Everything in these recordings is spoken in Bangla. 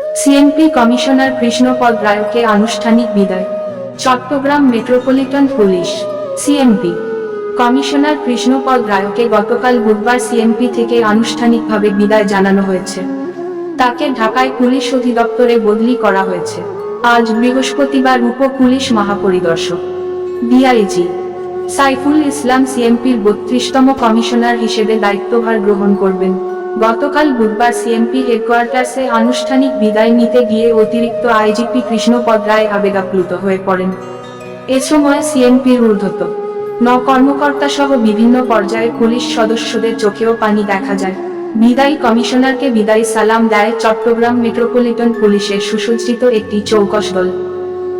সিএমপি কমিশনার কৃষ্ণপদ রায়কে আনুষ্ঠানিক বিদায় Chattogram metropolitan police CMP commissioner Krishnapada রায়কে গতকাল বুধবার সিএমপি থেকে আনুষ্ঠানিকভাবে বিদায় জানানো হয়েছে। তাকে ঢাকায় পুলিশ অধিদপ্তরে বদলি করা হয়েছে। আজ বৃহস্পতিবার উপ পুলিশ মহাপরিদর্শক ডিআইজি সাইফুল ইসলাম সিএমপির বত্রিশতম কমিশনার হিসেবে দায়িত্বভার গ্রহণ করবেন। গতকাল বুধবার সিএমপি হেডকোয়ার্টার্সে আনুষ্ঠানিক বিদায় নিতে গিয়ে অতিরিক্ত আইজিপি কৃষ্ণপদ রায় আবেগাপ্লুত হয়ে পড়েন। এ সময় সিএমপির ঊর্ধ্বত ন কর্মকর্তা সহ বিভিন্ন পর্যায়ে পুলিশ সদস্যদের চোখেও পানি দেখা যায়। বিদায়ী কমিশনারকে বিদায়ী সালাম দেয় চট্টগ্রাম মেট্রোপলিটন পুলিশের সুসজ্জিত একটি চৌকস দল।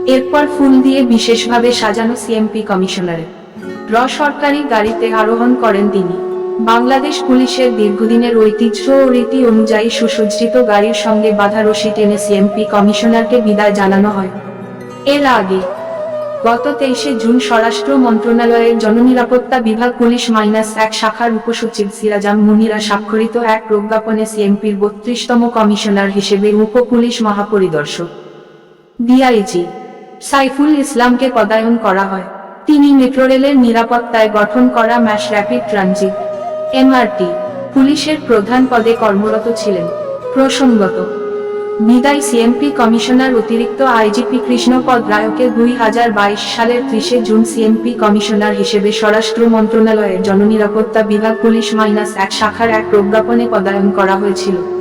এরপর ফুল দিয়ে বিশেষভাবে সাজানো সিএমপি কমিশনারে র সরকারি গাড়িতে আরোহণ করেন তিনি। বাংলাদেশ পুলিশের দীর্ঘদিনের ঐতিহ্য ও রীতি অনুযায়ী সুসজ্জিত গাড়ির সঙ্গে বাধা রশি টেনে সিএমপি কমিশনারকে বিদায় জানানো হয়। এর আগে গত তেইশে জুন স্বরাষ্ট্র মন্ত্রণালয়ের জননিরাপত্তা বিভাগ পুলিশ মাইনাস এক শাখার উপসচিব সিরাজাম মুনিরা স্বাক্ষরিত এক প্রজ্ঞাপনে সিএমপির বত্রিশতম কমিশনার হিসেবে উপ পুলিশ মহাপরিদর্শক ডিআইজি সাইফুল ইসলামকে পদায়ন করা হয়। তিনি মেট্রো রেলের নিরাপত্তায় গঠন করা ম্যাশ র্যাপিড ট্রানজিট এমআরটি পুলিশের প্রধান পদে কর্মরত ছিলেন। প্রসঙ্গত, বিদায় সিএমপি কমিশনার অতিরিক্ত আইজিপি কৃষ্ণপদ রায়কে দুই হাজার বাইশ সালের ত্রিশে জুন সিএমপি কমিশনার হিসেবে স্বরাষ্ট্র মন্ত্রণালয়ের জননিরাপত্তা বিভাগ পুলিশ মাইনাস এক শাখার এক প্রজ্ঞাপনে পদায়ন করা হয়েছিল।